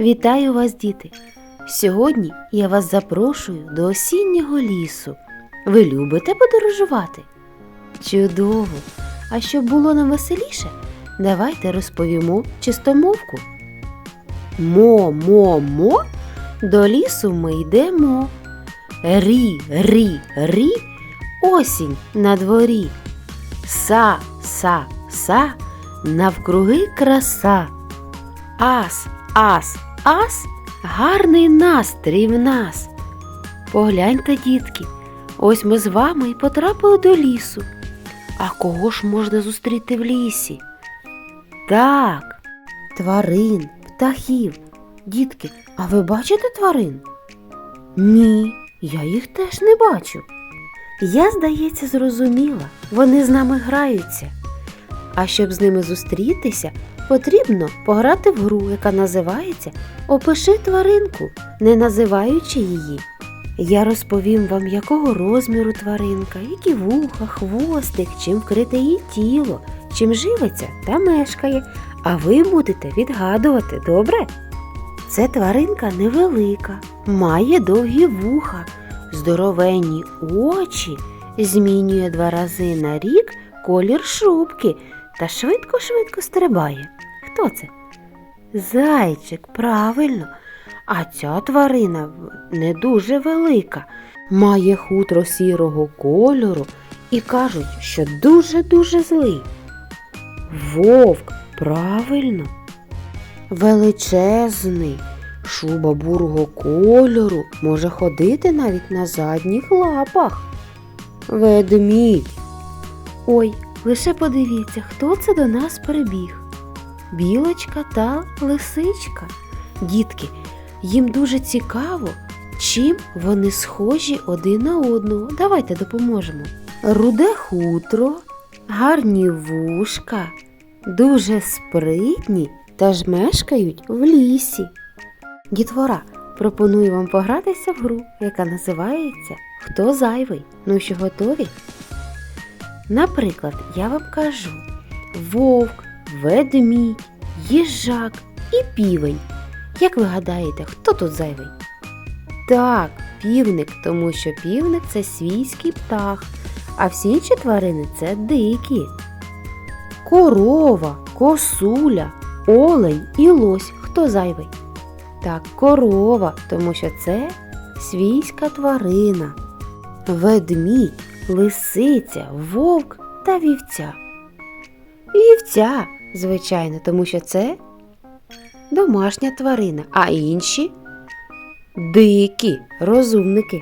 Вітаю вас, діти! Сьогодні я вас запрошую до осіннього лісу. Ви любите подорожувати? Чудово! А щоб було нам веселіше, давайте розповімо чистомовку. Мо-мо-мо, до лісу ми йдемо. Рі, рі, рі, осінь на дворі. Са, са, са, навкруги краса. Ас, ас, ас, гарний настрій в нас. Погляньте, дітки, ось ми з вами й потрапили до лісу. А кого ж можна зустріти в лісі? Так, тварин, птахів. Дітки, а ви бачите тварин? Ні, я їх теж не бачу. Я, здається, зрозуміла, вони з нами граються. А щоб з ними зустрітися, потрібно пограти в гру, яка називається Опиши тваринку, не називаючи її. Я розповім вам, якого розміру тваринка, які вуха, хвостик, чим вкрите її тіло, чим живиться та мешкає, а ви будете відгадувати, добре? Це тваринка невелика, має довгі вуха, здоровенні очі, змінює два рази на рік колір шубки та швидко-швидко стрибає. Хто це? Зайчик, правильно. А ця тварина не дуже велика, має хутро сірого кольору і кажуть, що дуже-дуже злий. Вовк, правильно. Величезний, шуба бурого кольору може ходити навіть на задніх лапах. Ведмідь. Ой, лише подивіться, хто це до нас прибіг. Білочка та лисичка. Дітки, їм дуже цікаво, чим вони схожі один на одного. Давайте допоможемо. Руде хутро, гарні вушка, дуже спритні та ж мешкають в лісі. Дітвора, пропоную вам погратися в гру, яка називається Хто зайвий? Ну що готові? Наприклад, я вам кажу вовк, ведмідь, їжак і півень. Як ви гадаєте, хто тут зайвий? Так, півник, тому що півник це свійський птах, а всі інші тварини це дикі. Корова, косуля, олень і лось. Хто зайвий? Так, корова, тому що це свійська тварина. Ведмідь, лисиця, вовк та вівця. Вівця, звичайно, тому що це домашня тварина, а інші дикі розумники.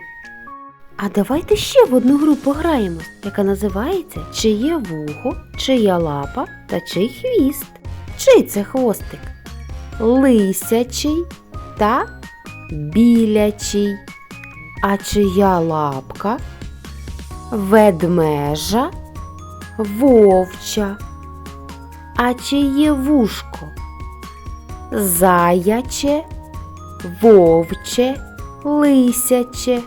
А давайте ще в одну гру пограємось, яка називається Чиє вухо, чия лапа та чий хвіст. Чий це хвостик? Лисячий та білячий. А чия лапка? Ведмежа, вовча. А чиє вушко? Заяче, вовче, лисяче.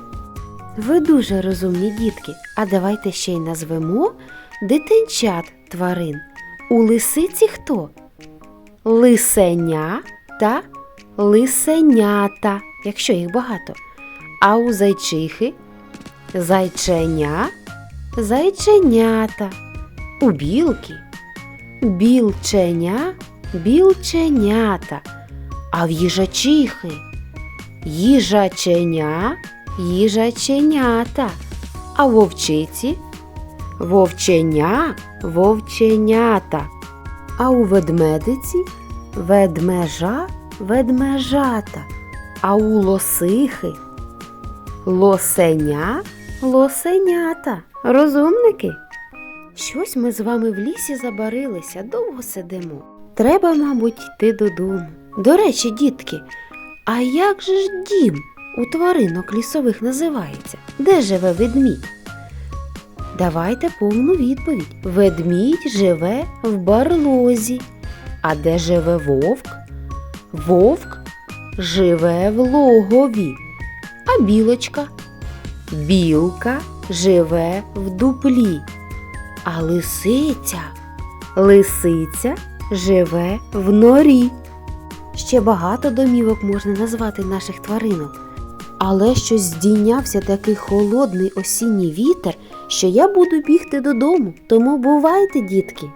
Ви дуже розумні дітки, а давайте ще й назвемо дитинчат тварин. У лисиці хто? Лисеня та лисенята, якщо їх багато. А у зайчихи зайченя, зайченята. У білки білченя, білченята. А в їжачихи їжаченя, їжаченята. А вовчиці вовченя, вовченята. А у ведмедиці ведмежа, ведмежата. А у лосихи лосеня, лосенята. Розумники? Щось ми з вами в лісі забарилися, довго сидимо. Треба, мабуть, йти додому. До речі, дітки, а як же ж дім у тваринок лісових називається? Де живе ведмідь? Давайте повну відповідь. Ведмідь живе в барлозі. А де живе вовк? Вовк живе в логові. А білочка? Білка живе в дуплі. А лисиця? Лисиця живе в норі. Ще багато домівок можна назвати наших тваринок. Але щось здійнявся такий холодний осінній вітер, що я буду бігти додому. Тому бувайте, дітки!